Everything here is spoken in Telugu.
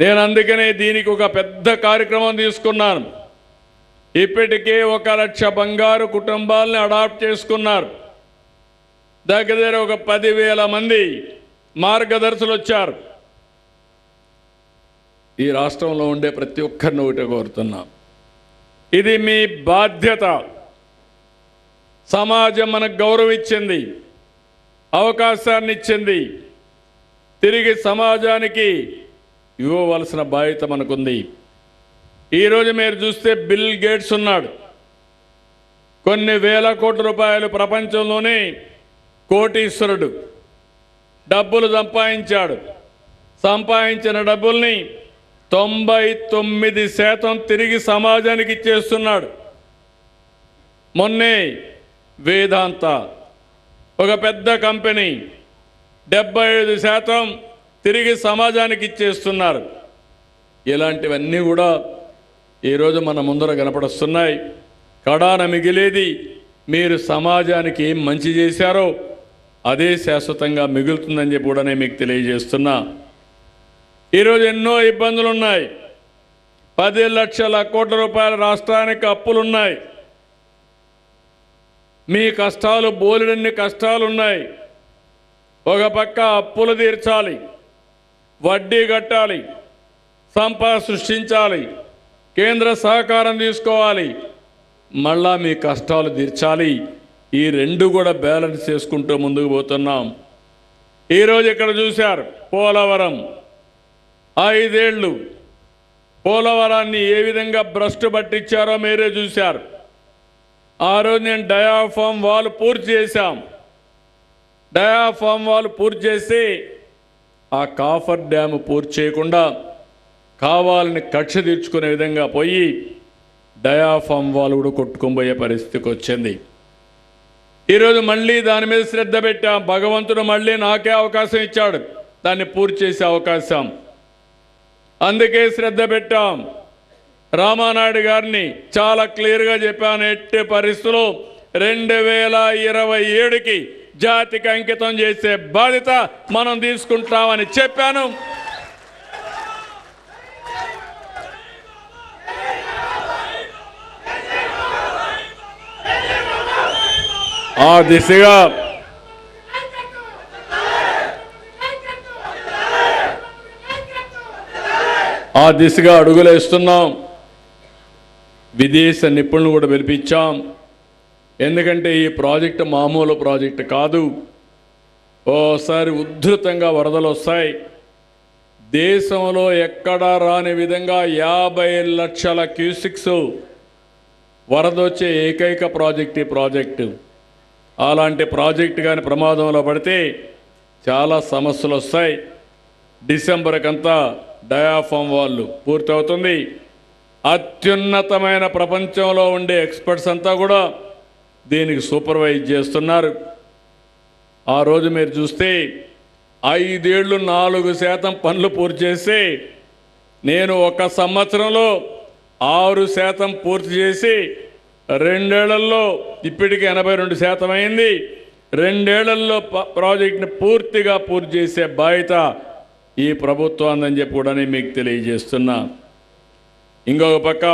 నేను అందుకనే దీనికి ఒక పెద్ద కార్యక్రమం తీసుకున్నాను. ఇప్పటికే ఒక లక్ష బంగారు కుటుంబాలని అడాప్ట్ చేసుకున్నారు. దగ్గర దగ్గర ఒక పదివేల మంది మార్గదర్శులు వచ్చారు. ఈ రాష్ట్రంలో ఉండే ప్రతి ఒక్కరిని ఒకటి కోరుతున్నా. ఇది మీ బాధ్యత. సమాజం మనకు గౌరవం ఇచ్చింది అవకాశాన్ని ఇచ్చింది. తిరిగి సమాజానికి ఇవ్వవలసిన బాధ్యత మనకుంది. ఈరోజు మీరు చూస్తే బిల్ గేట్స్ ఉన్నాడు. కొన్ని వేల కోట్ల రూపాయలు ప్రపంచంలోనే కోటీశ్వరుడు. డబ్బులు సంపాదించాడు. సంపాదించిన డబ్బుల్ని తొంభై తొమ్మిది శాతం తిరిగి సమాజానికి ఇచ్చేస్తున్నాడు. మొన్నే వేదాంత ఒక పెద్ద కంపెనీ డెబ్బై ఐదు శాతం తిరిగి సమాజానికి ఇచ్చేస్తున్నారు. ఇలాంటివన్నీ కూడా ఈరోజు మన ముందర కనపడుస్తున్నాయి. కడాన మిగిలేది మీరు సమాజానికి ఏం మంచి చేశారో అదే శాశ్వతంగా మిగులుతుందని చెప్పి కూడా నేను మీకు తెలియజేస్తున్నా. ఈరోజు ఎన్నో ఇబ్బందులు ఉన్నాయి పది లక్షల కోట్ల రూపాయల రాష్ట్రానికి అప్పులున్నాయి. మీ కష్టాలు బోలెడన్ని కష్టాలు ఉన్నాయి ఒక పక్క అప్పులు తీర్చాలి. వడ్డీ కట్టాలి సంపద సృష్టించాలి కేంద్ర సహకారం తీసుకోవాలి. మళ్ళా మీ కష్టాలు తీర్చాలి. ఈ రెండు కూడా బ్యాలెన్స్ చేసుకుంటూ ముందుకు పోతున్నాం. ఈరోజు ఇక్కడ చూశారు పోలవరం. ఐదేళ్ళు పోలవరాన్ని ఏ విధంగా భ్రష్టు పట్టించారో మీరే చూశారు. ఆ రోజు నేను డయాఫామ్ వాల్ పూర్తి చేశాం. డయాఫామ్ వాల్ పూర్తి చేసి ఆ కాఫర్ డ్యామ్ పూర్తి చేయకుండా కావాలని కక్ష తీర్చుకునే విధంగా పోయి డయాఫామ్ వాల్ కూడా కొట్టుకుపోయే పరిస్థితికి వచ్చింది. ఈరోజు మళ్ళీ దాని మీద శ్రద్ధ పెట్టాం. భగవంతుడు మళ్ళీ నాకే అవకాశం ఇచ్చాడు. దాన్ని పూర్తి చేసే అవకాశం. అందుకే శ్రద్ధ పెట్టాం. రామానాయుడు గారిని చాలా క్లియర్గా చెప్పాను. ఎట్టి పరిస్థితులు రెండు వేల ఇరవై ఏడుకి జాతికి అంకితం చేసే బాధ్యత మనం తీసుకుంటామని చెప్పాను. ఆ దిశగా ఆ దిశగా అడుగులేస్తున్నాం. విదేశ నిపుణులు కూడా పిలిపించాం. ఎందుకంటే ఈ ప్రాజెక్టు మామూలు ప్రాజెక్టు కాదు. ఓసారి ఉద్ధృతంగా వరదలు వస్తాయి. దేశంలో ఎక్కడా రాని విధంగా యాభై లక్షల క్యూసిక్స్ వరదొచ్చే ఏకైక ప్రాజెక్ట్ ఈ ప్రాజెక్టు. అలాంటి ప్రాజెక్టు కానీ ప్రమాదంలో పడితే చాలా సమస్యలు వస్తాయి. డిసెంబర్కంతా డయాఫామ్ వాళ్ళు పూర్తవుతుంది. అత్యున్నతమైన ప్రపంచంలో ఉండే ఎక్స్పర్ట్స్ అంతా కూడా దీనికి సూపర్వైజ్ చేస్తున్నారు. ఆ రోజు మీరు చూస్తే ఐదేళ్ళు నాలుగు శాతం పనులు పూర్తి చేసి నేను ఒక సంవత్సరంలో ఆరు శాతం పూర్తి చేసి రెండేళ్ళలో ఇప్పటికి ఎనభై రెండు శాతం అయింది. రెండేళ్ళలో ప్రాజెక్ట్ని ప్రాజెక్టుని పూర్తిగా పూర్తి చేసే బాధ్యత ఈ ప్రభుత్వం అందని చెప్పి కూడా మీకు తెలియజేస్తున్నా. ఇంకొక పక్క